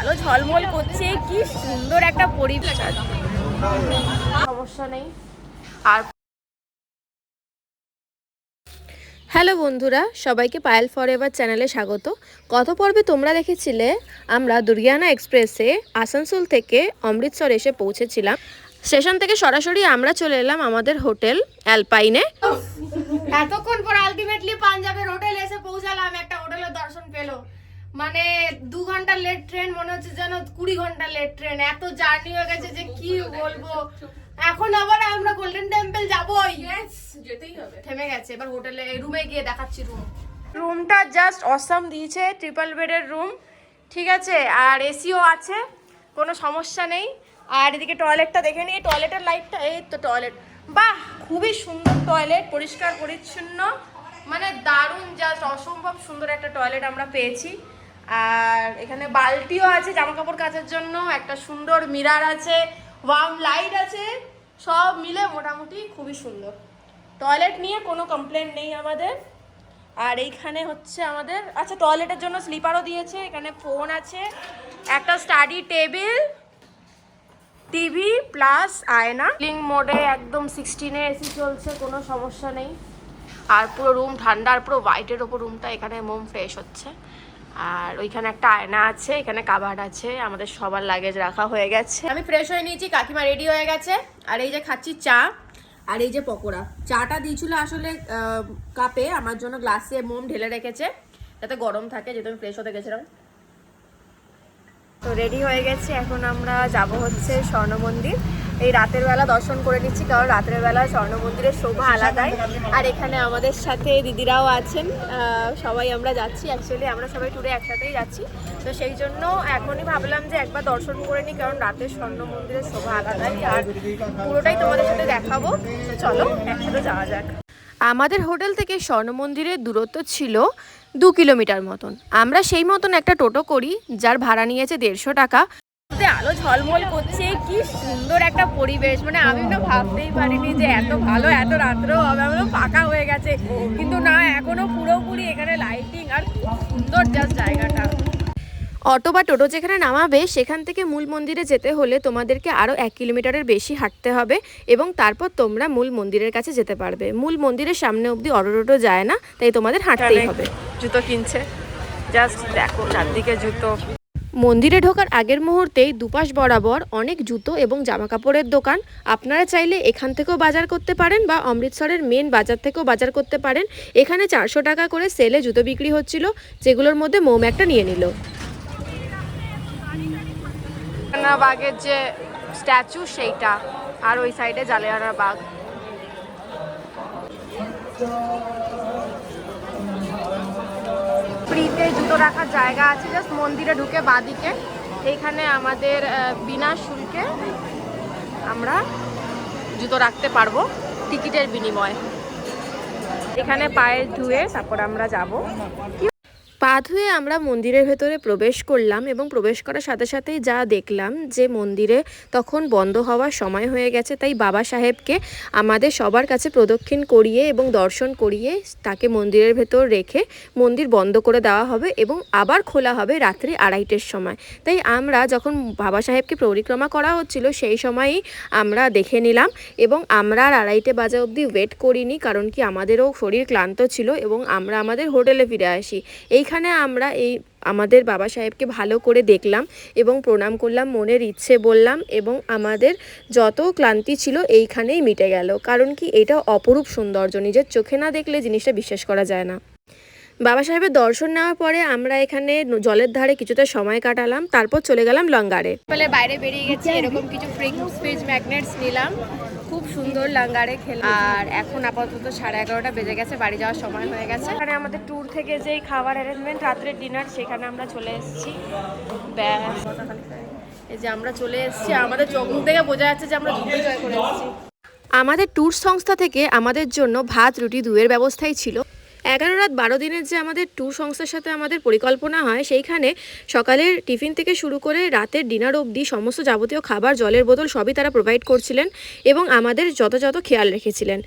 আলো ঝলমল করছে কি সুন্দর একটা পরিবেশ। আছে সমস্যা নেই। আর হ্যালো বন্ধুরা সবাইকে পায়েল ফর এভার চ্যানেলে স্বাগত। গত পর্বে তোমরা দেখেছিলে আমরা দুর্গিয়ানা এক্সপ্রেসে আসানসোল থেকে অমৃতসর এসে পৌঁছেছিলাম। স্টেশন থেকে সরাসরি আমরা চলে এলাম আমাদের হোটেল অ্যালপাইনে। এতক্ষণ পর আলটিমেটলি পাঞ্জাবের হোটেল এসে পৌঁছালাম একটা হোটেলের দর্শন পেল। মানে দু ঘণ্টা লেট ট্রেন মনে হচ্ছে যেন কুড়ি ঘণ্টা লেট ট্রেন এত জার্নি হয়ে গেছে যে কি বলব? এখন আবার আমরা গোল্ডেন টেম্পল যাবোই। যেতেই হবে। থেমে গেছে। এবার হোটেলে রুমে গিয়ে দেখাচ্ছি রুম রুমটা জাস্ট অসাম দিয়েছে ট্রিপল বেডের রুম ঠিক আছে? আর এসিও আছে কোনো সমস্যা নেই। আর এদিকে টয়লেটটা দেখে নিই টয়লেটের লাইটটা এই তো টয়লেট বাহ, খুবই সুন্দর টয়লেট পরিষ্কার, পরিচ্ছন্ন। মানে দারুণ জাস্ট অসম্ভব সুন্দর একটা টয়লেট আমরা পেয়েছি। আর এখানে বালতিও আছে জামা কাপড় কাচার জন্য, একটা সুন্দর মিরার আছে ওয়ার্ম লাইট আছে, সব মিলে মোটামুটি খুবই সুন্দর। টয়লেট নিয়ে কোনো কমপ্লেন নেই আমাদের। আর এইখানে হচ্ছে আমাদের আচ্ছা টয়লেটের জন্য স্লিপারও দিয়েছে, এখানে ফোন আছে, একটা স্টাডি টেবিল টিভি প্লাস আয়না। লিং মোডে একদম সিক্সটিনে এসি চলছে, কোনো সমস্যা নেই। আর পুরো রুম ঠান্ডা, আর পুরো হোয়াইটের ওপর রুমটা এখানে মোম ফ্রেশ হচ্ছে। আর ওইখানে একটা আয়না আছে, এখানে কাবার্ড আছে, আমাদের সবার লাগেজ রাখা হয়ে গেছে। আমি ফ্রেশ হয়ে নিয়েছি, কাকিমা রেডি হয়ে গেছে। আর এই যে খাচ্ছি চা, আর এই যে পকোড়া। চাটা দিয়েছিল আসলে কাপে আমার জন্য গ্লাসে মোম ঢেলে রেখেছে। যাতে গরম থাকে, যেহেতু আমি ফ্রেশ হতে গেছিলাম। তো রেডি হয়ে গেছে। এখন আমরা যাব হচ্ছে স্বর্ণ মন্দির। এই রাতের বেলা দর্শন করে নিচ্ছি, কারণ রাতের বেলা স্বর্ণ মন্দিরের শোভা আলাদাই। আর এখানে আমাদের সাথে দিদিরাও আছেন। সবাই আমরা যাচ্ছি। অ্যাকচুয়ালি আমরা সবাই ট্যুরে একসাথেই যাচ্ছি। তো সেই জন্য এখনই ভাবলাম যে একবার দর্শন করে নিই, কারণ রাতের স্বর্ণ মন্দিরের শোভা আলাদাই। আর পুরোটাই তোমাদের সাথে দেখাবো। চলো, একসাথে যাওয়া যাক। আমাদের হোটেল থেকে স্বর্ণ মন্দিরের দূরত্ব ছিল দু কিলোমিটার মতন। আমরা সেই মতন একটা টোটো করি, যার ভাড়া নিয়েছে দেড়শো টাকা। আলো ঝলমল করছে, কি সুন্দর একটা পরিবেশ। মানে আমি তো ভাবতেই পারিনি যে এত ভালো, এত রাত্রেও হবে ফাঁকা হয়ে গেছে। কিন্তু না, এখনও পুরোপুরি এখানে লাইটিং আর খুব সুন্দর জাস্ট জায়গাটা। অটো বা টোটো যেখানে নামাবে সেখান থেকে মূল মন্দিরে যেতে হলে তোমাদেরকে আরও এক কিলোমিটারের বেশি হাঁটতে হবে এবং তারপর তোমরা মূল মন্দিরের কাছে যেতে পারবে। মূল মন্দিরের সামনে অবধি অটো টোটো যায় না তাই তোমাদের হাঁটতেই হবে। জুতো কিনছে। জাস্ট দেখো চারদিকে জুতো। মন্দিরে ঢোকার আগের মুহূর্তেই দুপাশ বরাবর অনেক জুতো এবং জামা কাপড়ের দোকান। আপনারা চাইলে এখান থেকেও বাজার করতে পারেন বা অমৃতসরের মেন বাজার থেকেও বাজার করতে পারেন। এখানে চারশো টাকা করে সেলে জুতো বিক্রি হচ্ছিল যেগুলোর মধ্যে মোম একটা নিয়ে নিল। বাগের যে স্ট্যাচু, সেইটা। আর ওই সাইডে জালিয়ানা বাগ ফ্রিতে জুতো রাখার জায়গা আছে, জাস্ট মন্দিরে ঢুকে বাদিকে। এইখানে আমাদের বিনা শুল্কে আমরা জুতো রাখতে পারব, টিকিটের বিনিময়ে। এখানে পায়ে ধুয়ে তারপর আমরা যাব। পা ধুয়ে আমরা মন্দিরের ভেতরে প্রবেশ করলাম এবং প্রবেশ করার সাথে সাথেই যা দেখলাম যে মন্দিরে তখন বন্ধ হওয়ার সময় হয়ে গেছে, তাই বাবা সাহেবকে আমাদের সবার কাছে প্রদক্ষিণ করিয়ে এবং দর্শন করিয়ে তাকে মন্দিরের ভেতর রেখে মন্দির বন্ধ করে দেওয়া হবে এবং আবার খোলা হবে রাত্রি আড়াইটের সময়। তাই আমরা যখন বাবা সাহেবকে পরিক্রমা করা হচ্ছিল সেই সময়ই আমরা দেখে নিলাম এবং আমরা আর আড়াইটে বাজে অবধি ওয়েট করিনি, কারণ কি আমাদেরও শরীর ক্লান্ত ছিল এবং আমরা আমাদের হোটেলে ফিরে আসি। এইখানে আমরা এই আমাদের বাবা সাহেবকে ভালো করে দেখলাম এবং প্রণাম করলাম, মনের ইচ্ছে বললাম এবং আমাদের যত ক্লান্তি ছিল এইখানেই মিটে গেল। কারণ কি এটা অপরূপ সৌন্দর্য, নিজের চোখে না দেখলে জিনিসটা বিশ্বাস করা যায় না। বাবা সাহেবের দর্শন নেওয়ার পরে আমরা এখানে জলের ধারে কিছুটা সময় কাটালাম, তারপর চলে গেলাম লঙ্গারে। বাইরে বেরিয়ে গেছি, এরকম কিছু ফ্রিজ ম্যাগনেটস নিলাম। খুব সুন্দর লাঙ্গারে খেলে। আর এখন আপাতত সাড়ে এগারোটা বেজে গেছে, বাড়ি যাওয়ার সময় হয়ে গেছে। এখানে আমাদের ট্যুর থেকে যেই খাবার অ্যারেঞ্জমেন্ট রাত্রের ডিনার সেখানে আমরা চলে এসেছি। এই যে আমরা চলে এসেছি, আমাদের চোখ থেকে বোঝা যাচ্ছে যে আমরা দুটো জয় করে এসেছি। আমাদের ট্যুর সংস্থা থেকে আমাদের জন্য ভাত, রুটি দুয়ের ব্যবস্থাই ছিল। এগারো রাত বারো দিনের যে আমাদের ট্যুর সংস্থার সাথে আমাদের পরিকল্পনা হয়, সেইখানে সকালের টিফিন থেকে শুরু করে রাতের ডিনার অবধি সমস্ত যাবতীয় খাবার, জলের বোতল সবই তারা প্রোভাইড করছিলেন এবং আমাদের যথাযথ খেয়াল রেখেছিলেন।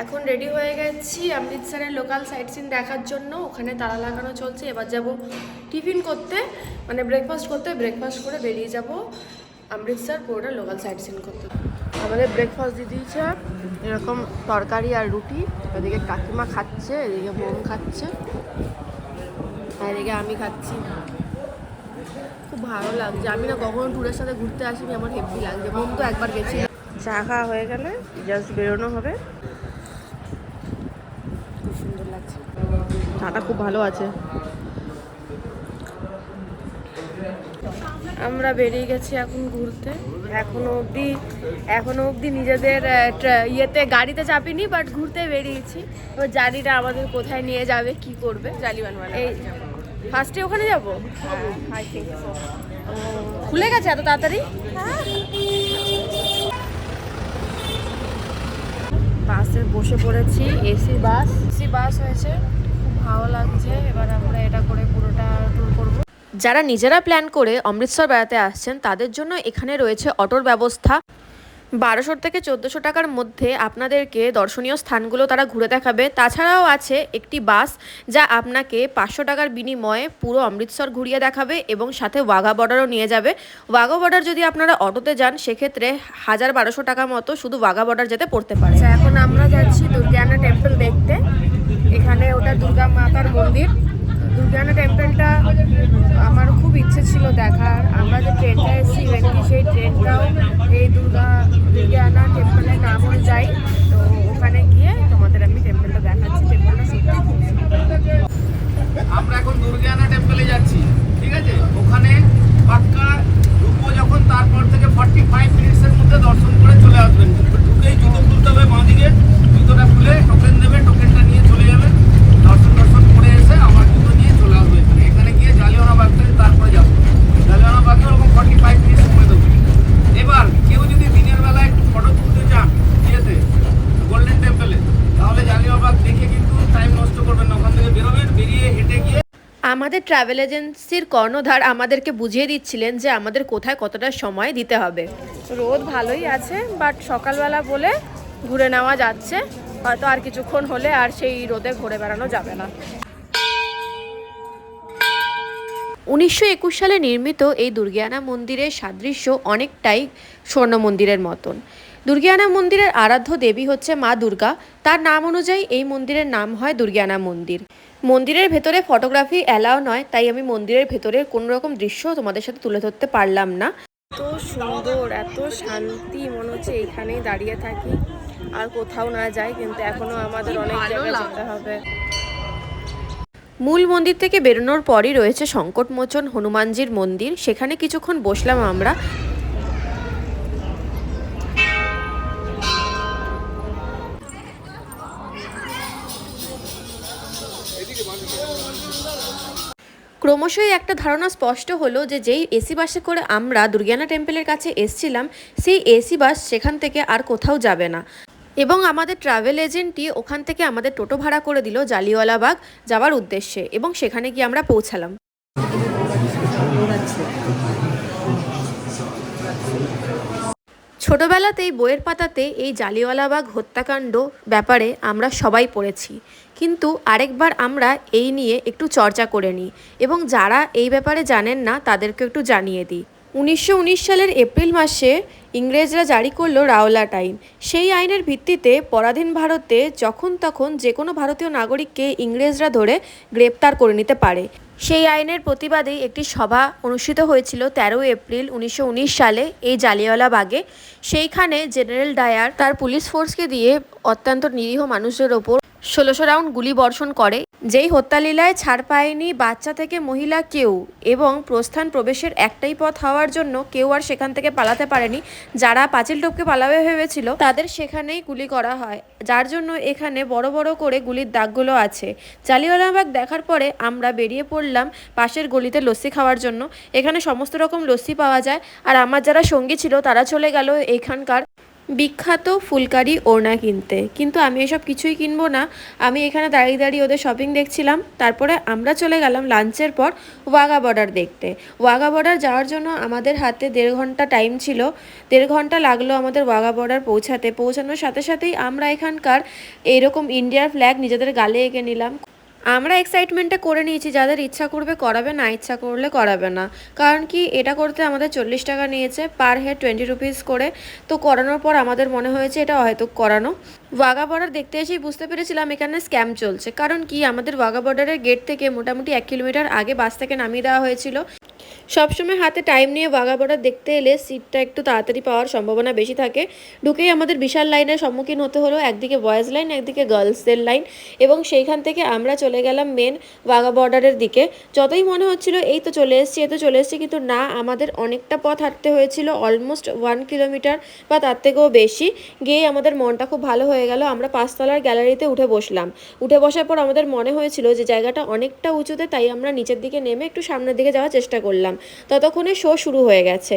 এখন রেডি হয়ে গেছি অমৃতসরের লোকাল সাইট সিন দেখার জন্য। ওখানে তালা লাগানো চলছে। এবার যাব টিফিন করতে মানে ব্রেকফাস্ট করতে। ব্রেকফাস্ট করে বেরিয়ে যাব অমৃতসর পুরোটা লোকাল সাইট সিন করতে। আমাদের ব্রেকফাস্ট দিয়ে দিয়েছে এরকম তরকারি আর রুটি। এদিকে কাকিমা খাচ্ছে এদিকে মোম খাচ্ছে। আর এদিকে আমি খাচ্ছি। খুব ভালো লাগছে। আমি না কখনো ট্যুরের সাথে ঘুরতে আসিনি। আমার হেভি লাগছে। মোম তো একবার গেছি চা খাওয়া হয়ে গেলে জাস্ট বেরোনো হবে। খুব সুন্দর লাগছে। চাটা খুব ভালো আছে। আমরা বেরিয়ে গেছি এখন ঘুরতে। এখনও অবধি এখনও অবধি নিজেদের ইয়েতে গাড়িতে চাপিনি বাট ঘুরতে বেরিয়েছি। এবার জানিটা আমাদের কোথায় নিয়ে যাবে কি করবে? জালিবানওয়ালা এই ফার্স্টে ওখানে যাব? আই খুলে গেছে এত তাড়াতাড়ি? বাসে বসে পড়েছি, এসি বাস। এসি বাস হয়েছে, খুব ভালো লাগছে। এবার আমরা এটা করে পুরোটা ট্যুর করব। যারা নিজেরা প্ল্যান করে অমৃতসর বেড়াতে আসছেন, তাদের জন্য এখানে রয়েছে অটোর ব্যবস্থা। বারোশো থেকে চোদ্দোশো টাকার মধ্যে আপনাদেরকে দর্শনীয় স্থানগুলো তারা ঘুরে দেখাবে। তাছাড়াও আছে একটি বাস যা আপনাকে পাঁচশো টাকার বিনিময়ে পুরো অমৃতসর ঘুরিয়ে দেখাবে এবং সাথে ওয়াঘা বর্ডারও নিয়ে যাবে। ওয়াঘা বর্ডার যদি আপনারা অটোতে যান, সেক্ষেত্রে হাজার বারোশো টাকা মতো শুধু ওয়াঘা বর্ডার যেতে পড়তে পারে। এখন আমরা যাচ্ছি দুর্গানা টেম্পল দেখতে। এখানে ওটা দুর্গা মাতার মন্দির। দুর্গানা টেম্পলটা আমার খুব ইচ্ছে ছিল দেখার। আমরা যে ট্রেনটা এসেছি সেই ট্রেনটাও এই দুর্গা দুর্গানা টেম্পলের নাম অনুযায়ী তো ওখানে গিয়ে তোমাদের আমি টেম্পলটা দেখাচ্ছি টেম্পলটা সত্যি খুব সুন্দর আমরা এখন দুর্গানা টেম্পলে যাচ্ছি ঠিক আছে ওখানে পাক্কা ঢুকবো যখন তারপর থেকে ফর্টি ফাইভ মিনিটসের মধ্যে দর্শন করে চলে আসবেন ঢুকেই জুতো খুলতে হবে বাঁদিকে জুতোটা খুলে টোকেন দেবে টোকেনটা নিয়ে চলে যাবে দর্শন দর্শন করে এসে আবার জুতো নিয়ে চলে আসবে এখানে এখানে গিয়ে জালিয়ানা বাগ থেকে তারপরে যাব জালিয়ানা বাগে ওরকম ফর্টি ফাইভ মিনিট সময় দেবো এবার কেউ যদি দিনের বেলা একটু ফটো তুলতে চান ইয়েতে গোল্ডেন টেম্পলে তাহলে জালিয়াবাগ দেখে কিন্তু টাইম নষ্ট করবেন না ওখান থেকে বেরোবেন বেরিয়ে হেঁটে গিয়ে আমাদের ট্রাভেল এজেন্সির কর্ণধার আমাদেরকে বুঝিয়ে দিচ্ছিলেন যে আমাদের কোথায় কতটা সময় দিতে হবে। রোদ ভালোই আছে বাট সকালবেলা বলে ঘুরে নেওয়া যাচ্ছে। হয়তো আর কিছুক্ষণ হলে আর সেই রোদে ঘুরে বেড়ানো যাবে না। উনিশশো একুশ সালে নির্মিত এই দুর্গিয়ানা মন্দিরের সাদৃশ্য অনেকটাই স্বর্ণ মন্দিরের মতন। দুর্গিয়ানা মন্দিরের আরাধ্য দেবী হচ্ছে মা দুর্গা। তার নাম অনুযায়ী এই মন্দিরের নাম হয় দুর্গিয়ানা মন্দির। মন্দিরের ভেতরে ফটোগ্রাফি অ্যালাও নয় তাই আমি মন্দিরের ভেতরের কোনো রকম দৃশ্য তোমাদের সাথে তুলে ধরতে পারলাম না। এত সুন্দর এত শান্তি মনে হচ্ছে এখানেই দাঁড়িয়ে থাকি। আর কোথাও না যাই কিন্তু এখনও আমাদের অনেক জায়গায় যেতে হবে। মূল মন্দির থেকে বেরোনোর পরই রয়েছে সংকটমোচন হনুমানজির মন্দির। সেখানে কিছুক্ষণ বসলাম আমরা। ক্রমশই একটা ধারণা স্পষ্ট হলো যে যেই এসি বাসে করে আমরা দুর্গিয়ানা টেম্পলের কাছে এসছিলাম, সেই এসি বাস সেখান থেকে আর কোথাও যাবে না। এবং আমাদের ট্রাভেল এজেন্টটি ওখান থেকে আমাদের টোটো ভাড়া করে দিল জালিওয়ালাবাগ যাওয়ার উদ্দেশ্যে এবং সেখানে গিয়ে আমরা পৌঁছালাম। ছোটবেলাতেই বইয়ের পাতাতে এই জালিওয়ালাবাগ হত্যাকাণ্ড ব্যাপারে আমরা সবাই পড়েছি। কিন্তু আরেকবার আমরা এই নিয়ে একটু চর্চা করে নিই এবং যারা এই ব্যাপারে জানেন না তাদেরকে একটু জানিয়ে দিই। উনিশশো উনিশ সালের এপ্রিল মাসে ইংরেজরা জারি করল রাওলাট আইন। সেই আইনের ভিত্তিতে পরাধীন ভারতে যখন তখন যে কোনো ভারতীয় নাগরিককে ইংরেজরা ধরে গ্রেপ্তার করে নিতে পারে। সেই আইনের প্রতিবাদেই একটি সভা অনুষ্ঠিত হয়েছিল তেরোই এপ্রিল উনিশশো উনিশ সালে এই জালিয়ালা বাগে। সেইখানে জেনারেল ডায়ার তার পুলিশ ফোর্সকে দিয়ে অত্যন্ত নিরীহ মানুষের ওপর ষোলোশো রাউন্ড গুলি বর্ষণ করে। যেই হত্যালীলায় ছাড় পায়নি বাচ্চা থেকে মহিলা কেউ এবং প্রস্থান প্রবেশের একটাই পথ হওয়ার জন্য কেউ আর সেখান থেকে পালাতে পারেনি। যারা পাঁচিল টপকে পালাবে ভেবেছিল, তাদের সেখানেই গুলি করা হয়। যার জন্য এখানে বড় বড় করে গুলির দাগগুলো আছে। জালিওয়ালাবাগ দেখার পরে আমরা বেরিয়ে পড়লাম পাশের গলিতে লস্যি খাওয়ার জন্য। এখানে সমস্ত রকম লস্যি পাওয়া যায়। আর আমার যারা সঙ্গী ছিল, তারা চলে গেল এখানকার বিখ্যাত ফুলকারি ওড়না কিনতে। কিন্তু আমি এসব কিছুই কিনবো না। আমি এখানে দাঁড়িয়ে দাঁড়িয়ে ওদের শপিং দেখছিলাম। তারপরে আমরা চলে গেলাম লাঞ্চের পর ওয়াগা বর্ডার দেখতে। ওয়াগা বর্ডার যাওয়ার জন্য আমাদের হাতে দেড় ঘণ্টা টাইম ছিল। দেড় ঘণ্টা লাগল আমাদের ওয়াগা বর্ডার পৌঁছাতে। পৌঁছানোর সাথে সাথেই আমরা এখানকার এইরকম ইন্ডিয়ার ফ্ল্যাগ নিজেদের গালে এঁকে নিলাম। আমরা এক্সাইটমেন্টটা করে নিয়েছি, যাদের ইচ্ছা করবে করাবে, না ইচ্ছা করলে করাবে না। কারণ কি, এটা করতে আমাদের চল্লিশ টাকা নিয়েছে পার হেড টোয়েন্টি রুপিস করে। তো করানোর পর আমাদের মনে হয়েছে এটা হয়তো করানো। ওয়াগা বর্ডার দেখতে এসেই বুঝতে পেরেছিলাম এখানে স্ক্যাম চলছে। কারণ কি, আমাদের ওয়াগা বর্ডারের গেট থেকে মোটামুটি এক কিলোমিটার আগে বাস থেকে নামিয়ে দেওয়া হয়েছিল। সবসময় হাতে টাইম নিয়ে বাঘা বর্ডার দেখতে এলে সিটটা একটু তাড়াতাড়ি পাওয়ার সম্ভাবনা বেশি থাকে। ঢুকেই আমাদের বিশাল লাইনের সম্মুখীন হতে হলো, একদিকে বয়েজ লাইন একদিকে গার্লসদের লাইন এবং সেইখান থেকে আমরা চলে গেলাম মেন বাঘা বর্ডারের দিকে। যতই মনে হচ্ছিল, এই তো চলে এসেছি, এই তো চলে এসেছি, কিন্তু না, আমাদের অনেকটা পথ হাঁটতে হয়েছিল অলমোস্ট ওয়ান কিলোমিটার বা তার থেকেও বেশি। গিয়েই আমাদের মনটা খুব ভালো হয়ে গেল, আমরা পাঁচতলার গ্যালারিতে উঠে বসলাম। উঠে বসার পর আমাদের মনে হয়েছিল যে জায়গাটা অনেকটা উঁচুতে, তাই আমরা নিচের দিকে নেমে একটু সামনের দিকে যাওয়ার চেষ্টা করলাম। ততক্ষণে শো শুরু হয়ে গেছে।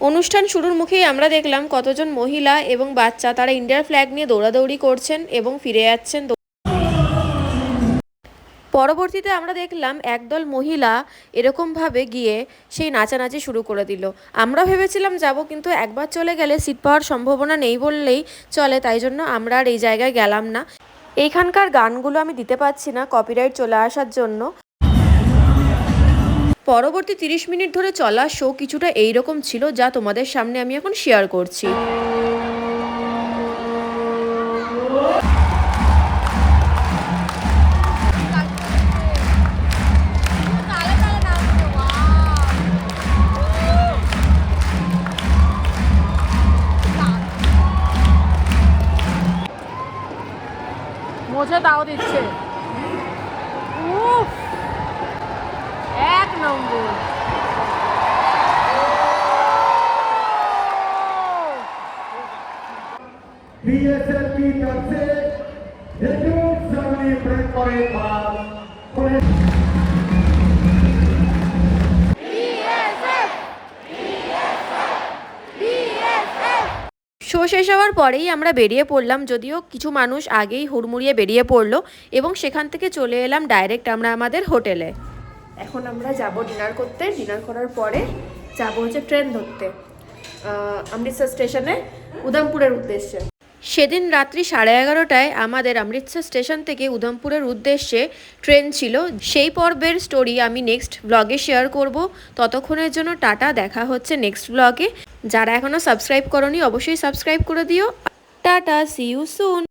অনুষ্ঠান শুরুর মুখেই আমরা দেখলাম কতজন মহিলা এবং বাচ্চা তারা ইন্ডিয়ার ফ্ল্যাগ নিয়ে দৌড়াদৌড়ি করছেন এবং ফিরে যাচ্ছেন। পরবর্তীতে আমরা দেখলাম একদল মহিলা এরকমভাবে গিয়ে সেই নাচানাচি শুরু করে দিল। আমরা ভেবেছিলাম যাব, কিন্তু একবার চলে গেলে সিট পাওয়ার সম্ভাবনা নেই বললেই চলে, তাই জন্য আমরা আর এই জায়গায় গেলাম না। এইখানকার গানগুলো আমি দিতে পারছি না কপিরাইট চলে আসার জন্য। পরবর্তী তিরিশ মিনিট ধরে চলা শো কিছুটা এইরকম ছিল যা তোমাদের সামনে আমি এখন শেয়ার করছি। শো শেষ হওয়ার পরেই আমরা বেরিয়ে পড়লাম যদিও কিছু মানুষ আগেই হুড়মুড়িয়ে বেরিয়ে পড়ল এবং সেখান থেকে চলে এলাম ডাইরেক্ট আমরা আমাদের হোটেলে। এখন আমরা যাব ডিনার করতে। ডিনার করার পরে যাব হচ্ছে ট্রেন ধরতে। অমৃতসর স্টেশনে উদমপুরের উদ্দেশ্যে। সেদিন রাত্রি সাড়ে এগারোটায় আমাদের অমৃতসর স্টেশন থেকে উধমপুরের উদ্দেশ্যে ট্রেন ছিল। সেই পর্বের স্টোরি আমি নেক্সট ব্লগে শেয়ার করব। ততক্ষণের জন্য টাটা, দেখা হচ্ছে নেক্সট ব্লগে যারা এখনও সাবস্ক্রাইব করনি, অবশ্যই সাবস্ক্রাইব করে দিও। Tata C you soon